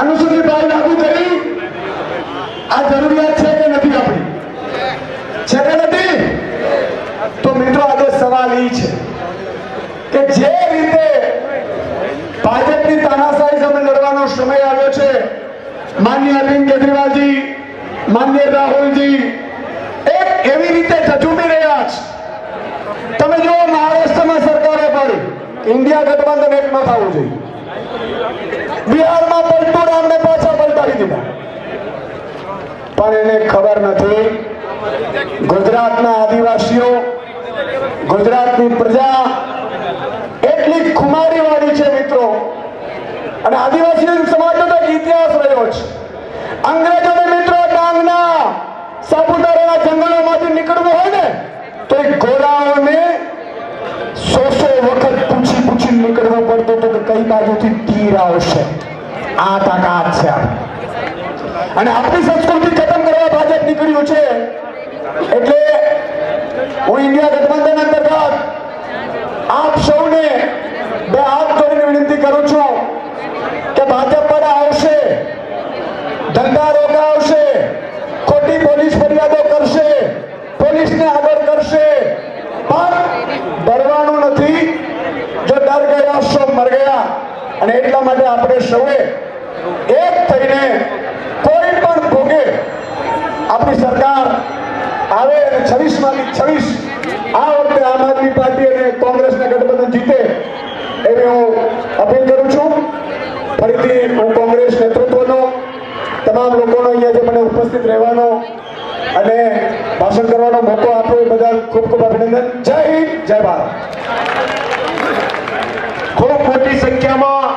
અનુસૂચિત લાગુ કરી. આ જરૂરિયાત છે કે નથી આપણી? છે કે નથી? તો મિત્રો, આજે સવાલ એ છે કે જે રીતે ભાજપની તાનાશાહી સામે લડવાનો સમય આવ્યો છે, માન્ય અરવિંદ કેજરીવાલજી, માન્ય રાહુલજી, એક એવી રીતે જજુમી રહ્યા છે. તમે જો મહારાષ્ટ્રમાં સરકારે પણ, ઇન્ડિયા ગઠબંધન એકમાં થવું જોઈએ. બિહારમાં પલટુ પણ ખબર નથી. ગુજરાતના આદિવાસીઓ, ગુજરાતની પ્રજા એટલી ખુમારી વાળી છે મિત્રો. અને આદિવાસી સમાજનો તો ઇતિહાસ રહ્યો છે અંગ્રેજોને મિત્રો ડાંગના સાપુતારાના જંગલોમાંથી નીકળવું હોય ને, તો એ ઘોડાઓને સો સો વખત પૂછી પૂછી નીકળવું પડતું હતું કે કઈ બાજુથી તીર આવશે. આ તાકાત છે આપણી. અને આપણી સંસ્કૃતિ ખતમ કરવા ભાજપ નીકળ્યું છે. એટલે હું ઇન્ડિયા ગઠબંધન અંતર્ગત આપ સૌને બે હાથ જોડીને વિનંતી કરું છું કે ભાજપ આવશે ખોટી પોલીસ ફરિયાદો કરશે, પોલીસને આગળ કરશે. પણ ડરવાનું નથી. જો સો મર ગયા. અને એટલા માટે આપણે સૌએ એક થઈને આપણી સરકાર આવે અને છવ્વીસમાંથી છવ્વીસ આ વખતે આમ આદમી પાર્ટી અને કોંગ્રેસના ગઠબંધન જીતે એવી હું અપીલ કરું છું. ફરીથી હું કોંગ્રેસ નેતૃત્વનો, તમામ લોકોનો અહીંયા જે મને ઉપસ્થિત રહેવાનો અને ભાષણ કરવાનો મોકો આપ્યો એ બદલ ખૂબ ખૂબ અભિનંદન. જય હિન્દ, જય ભારત. ખૂબ મોટી સંખ્યામાં